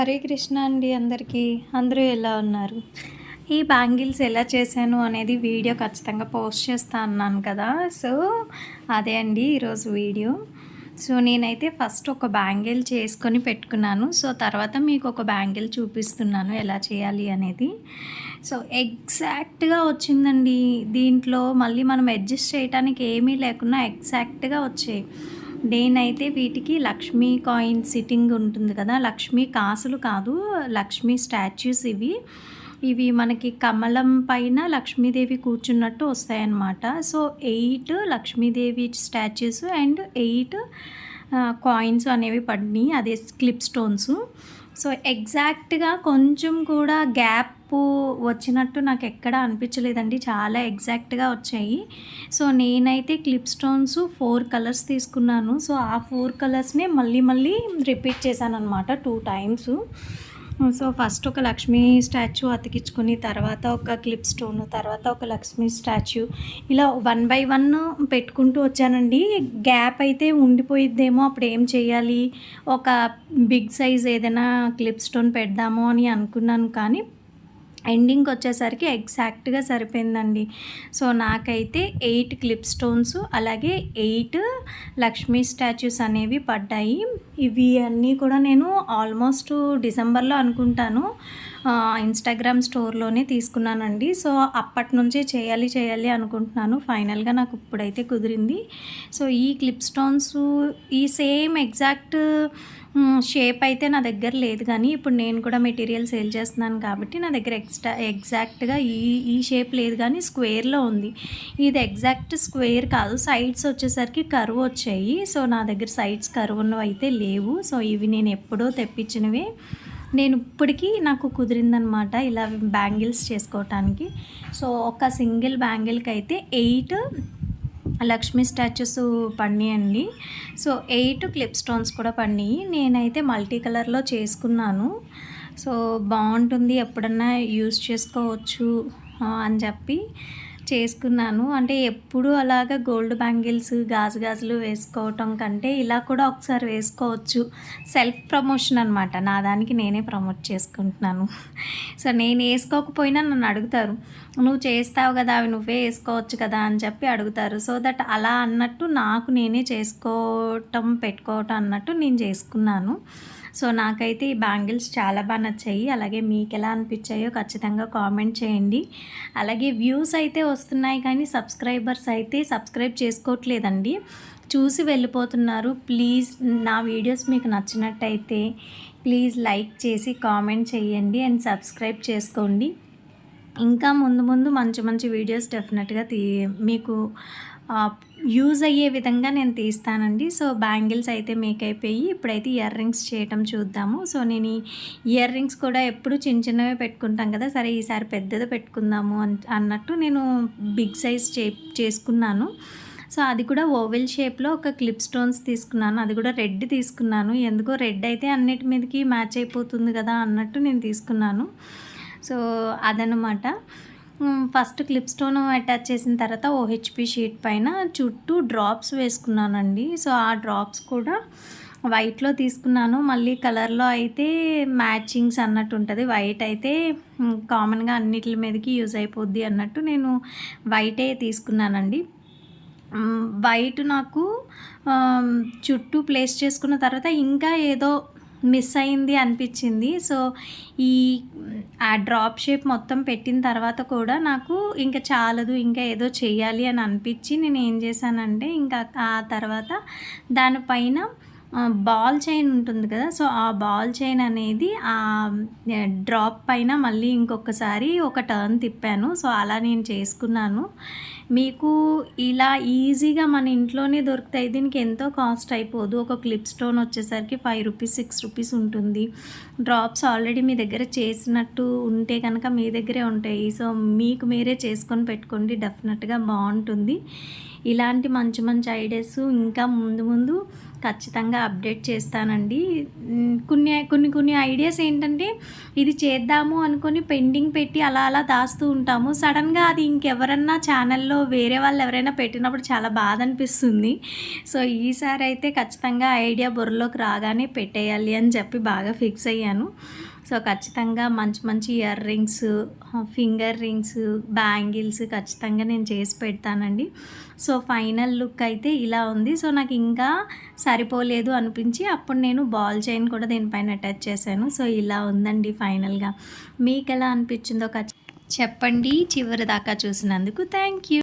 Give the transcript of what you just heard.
హరే కృష్ణ అండి అందరికీ. అందరూ ఎలా ఉన్నారు? ఈ బ్యాంగిల్స్ ఎలా చేశాను అనేది వీడియో ఖచ్చితంగా పోస్ట్ చేస్తా అన్నాను కదా. సో అదే అండి ఈరోజు వీడియో. సో నేనైతే ఫస్ట్ ఒక బ్యాంగిల్ చేసుకొని పెట్టుకున్నాను. సో తర్వాత మీకు ఒక బ్యాంగిల్ చూపిస్తున్నాను ఎలా చేయాలి అనేది. సో ఎగ్జాక్ట్గా వచ్చిందండి. దీంట్లో మళ్ళీ మనం అడ్జస్ట్ చేయడానికి ఏమీ లేకుండా ఎగ్జాక్ట్గా వచ్చాయి. నేనైతే వీటికి లక్ష్మీ కాయిన్ సిట్టింగ్ ఉంటుంది కదా లక్ష్మీ కాసులు కాదు లక్ష్మీ స్టాచ్యూస్ ఇవి. ఇవి మనకి కమలం పైన లక్ష్మీదేవి కూర్చున్నట్టు వస్తాయన్నమాట. So eight Lakshmidevi statues and eight coins అనేవి పడినాయి అదే క్లిప్ స్టోన్స్. సో ఎగ్జాక్ట్గా కొంచెం కూడా గ్యాప్ వచ్చినట్టు నాకు ఎక్కడ అనిపించలేదండి. చాలా ఎగ్జాక్ట్గా వచ్చాయి. సో నేనైతే క్లిప్ స్టోన్స్ ఫోర్ కలర్స్ తీసుకున్నాను. సో ఆ ఫోర్ కలర్స్ని మళ్ళీ మళ్ళీ రిపీట్ చేశాను అనమాట టూ టైమ్స్. సో ఫస్ట్ ఒక లక్ష్మీ స్టాచ్యూ అతికించుకుని తర్వాత ఒక క్లిప్ స్టోన్ తర్వాత ఒక లక్ష్మీ స్టాచ్యూ. ఇలా వన్ బై వన్ పెట్టుకుంటూ వచ్చానండి. గ్యాప్ అయితే ఉండిపోయిద్దేమో అప్పుడు ఏం చేయాలి? ఒక బిగ్ సైజ్ ఏదైనా క్లిప్ స్టోన్ పెడదాము అని అనుకున్నాను కానీ ఎండింగ్ వచ్చేసరికి ఎగ్జాక్ట్గా సరిపోయిందండి. సో నాకైతే ఎయిట్ క్లిప్ స్టోన్స్ అలాగే ఎయిట్ లక్ష్మీ స్టాచ్యూస్ అనేవి పడ్డాయి. ఇవి అన్నీ కూడా నేను ఆల్మోస్ట్ డిసెంబర్లో అనుకుంటాను ఇన్స్టాగ్రామ్ స్టోర్లోనే తీసుకున్నానండి. సో అప్పటి నుంచే చేయాలి చేయాలి అనుకుంటున్నాను. ఫైనల్గా నాకు ఇప్పుడైతే కుదిరింది. సో ఈ క్లిప్ స్టోన్స్ ఈ సేమ్ ఎగ్జాక్ట్ షేప్ అయితే నా దగ్గర లేదు కానీ ఇప్పుడు నేను కూడా మెటీరియల్ సేల్ చేస్తున్నాను కాబట్టి నా దగ్గర ఎక్స్ట్రా ఎగ్జాక్ట్గా ఈ ఈ షేప్ లేదు కానీ స్క్వేర్లో ఉంది. ఇది ఎగ్జాక్ట్ స్క్వేర్ కాదు సైడ్స్ వచ్చేసరికి కరువు వచ్చాయి. సో నా దగ్గర సైడ్స్ కరువు ఉన్నవి అయితే లేవు. సో ఇవి నేను ఎప్పుడో తెప్పించినవి. నేను ఇప్పటికీ నాకు కుదిరిందనమాట ఇలా బ్యాంగిల్స్ చేసుకోవటానికి. సో ఒక సింగిల్ బ్యాంగిల్కి అయితే ఎయిట్ లక్ష్మీ స్టాచ్యూస్ పండియండి సో ఎయిట్ క్లిప్ స్టోన్స్ కూడా పడినాయి నేనైతే మల్టీ కలర్లో చేసుకున్నాను. సో బాగుంటుంది. ఎప్పుడన్నా యూస్ చేసుకోవచ్చు అని చెప్పి. చేసుకున్నాను. అంటే ఎప్పుడు అలాగా గోల్డ్ బ్యాంగిల్స్ గాజు గాజులు వేసుకోవటం కంటే ఇలా కూడా ఒకసారి వేసుకోవచ్చు. సెల్ఫ్ ప్రమోషన్ అనమాట నా దానికి నేనే ప్రమోట్ చేసుకుంటున్నాను. సో నేను వేసుకోకపోయినా నన్ను అడుగుతారు. నువ్వు చేస్తావు కదా అవి నువ్వే వేసుకోవచ్చు కదా అని చెప్పి అడుగుతారు. సో దట్ అలా అన్నట్టు నాకు నేనే చేసుకోవటం పెట్టుకోవటం అన్నట్టు నేను చేసుకున్నాను. సో నాకైతే ఈ బ్యాంగిల్స్ చాలా బాగా నచ్చాయి. అలాగే మీకు ఎలా అనిపించాయో ఖచ్చితంగా కామెంట్ చేయండి. అలాగే వ్యూస్ అయితే వస్తున్నాయి కానీ సబ్స్క్రైబర్స్ అయితే సబ్స్క్రైబ్ చేసుకోవట్లేదండి. చూసి వెళ్ళిపోతున్నారు. ప్లీజ్ నా వీడియోస్ మీకు నచ్చినట్టయితే ప్లీజ్ లైక్ చేసి కామెంట్ చేయండి అండ్ సబ్స్క్రైబ్ చేసుకోండి. ఇంకా ముందు ముందు మంచి మంచి వీడియోస్ డెఫినెట్గా తీ మీకు యూజ్ అయ్యే విధంగా నేను తీస్తానండి. సో బ్యాంగిల్స్ అయితే మేక్ అయిపోయి ఇప్పుడైతే ఇయర్ రింగ్స్ చేయటం చూద్దాము. సో నేను ఈ ఇయర్ రింగ్స్ కూడా ఎప్పుడు చిన్న చిన్నవే పెట్టుకుంటాం కదా సరే ఈసారి పెద్దది పెట్టుకుందాము అన్నట్టు నేను బిగ్ సైజ్ చే చేసుకున్నాను. సో అది కూడా ఓవెల్ షేప్లో ఒక క్లిప్ స్టోన్స్ తీసుకున్నాను. అది కూడా రెడ్ తీసుకున్నాను. ఎందుకో రెడ్ అయితే అన్నిటి మీదకి మ్యాచ్ అయిపోతుంది కదా అన్నట్టు నేను తీసుకున్నాను. సో అదనమాట ఫస్ట్ క్లిప్ స్టోన్ అటాచ్ చేసిన తర్వాత ఓహెచ్పి షీట్ పైన చుట్టూ డ్రాప్స్ వేసుకున్నానండి. సో ఆ డ్రాప్స్ కూడా వైట్లో తీసుకున్నాను. మళ్ళీ కలర్లో అయితే మ్యాచింగ్స్ అన్నట్టు ఉంటుంది. వైట్ అయితే కామన్గా అన్నిటి మీదకి యూజ్ అయిపోద్ది అన్నట్టు నేను వైటే తీసుకున్నానండి. వైట్ నాకు చుట్టూ ప్లేస్ చేసుకున్న తర్వాత ఇంకా ఏదో మిస్ అయింది అనిపించింది. సో ఈ ఆ డ్రాప్ షేప్ మొత్తం పెట్టిన తర్వాత కూడా నాకు ఇంకా చాలదు ఇంకా ఏదో చేయాలి అని అనిపించి నేను ఏం చేశానంటే ఇంకా ఆ తర్వాత దానిపైన బాల్ చైన్ ఉంటుంది కదా సో ఆ బాల్ చైన్ అనేది ఆ డ్రాప్ పైన మళ్ళీ ఇంకొకసారి ఒక టర్న్ తిప్పాను. సో అలా నేను చేసుకున్నాను. మీకు ఇలా ఈజీగా మన ఇంట్లోనే దొరుకుతాయి. దీనికి ఎంతో కాస్ట్ అయిపోదు. ఒక క్లిప్ స్టోన్ వచ్చేసరికి ఫైవ్ రూపీస్ సిక్స్ రూపీస్ ఉంటుంది. డ్రాప్స్ ఆల్రెడీ మీ దగ్గర చేసినట్టు ఉంటే కనుక మీ దగ్గరే ఉంటాయి. సో మీకు మీరే చేసుకొని పెట్టుకోండి. డెఫినెట్గా బాగుంటుంది. ఇలాంటి మంచి మంచి ఐడియాస్ ఇంకా ముందు ముందు ఖచ్చితంగా అప్డేట్ చేస్తానండి. కొన్ని కొన్ని కొన్ని ఐడియాస్ ఏంటంటే ఇది చేద్దాము అనుకొని పెండింగ్ పెట్టి అలా అలా దాస్తూ ఉంటాము. సడన్గా అది ఇంకెవరన్నా ఛానల్లో వేరే వాళ్ళు ఎవరైనా పెట్టినప్పుడు చాలా బాధ అనిపిస్తుంది. సో ఈసారి అయితే ఖచ్చితంగా ఐడియా బుర్రలోకి రాగానే పెట్టేయాలి అని చెప్పి బాగా ఫిక్స్ అయ్యాను. సో ఖచ్చితంగా మంచి మంచి earrings finger rings bangles ఖచ్చితంగా నేను చేసి పెడతానండి. సో ఫైనల్ లుక్ అయితే ఇలా ఉంది. సో నాకు ఇంకా సరిపోలేదు అనిపించి అప్పుడు నేను బాల్ చైన్ కూడా దీనిపైన అటాచ్ చేశాను. సో ఇలా ఉందండి ఫైనల్గా. మీకు ఎలా అనిపించిందో ఖచ్చితంగా చెప్పండి. చివరి దాకా చూసినందుకు థ్యాంక్ యూ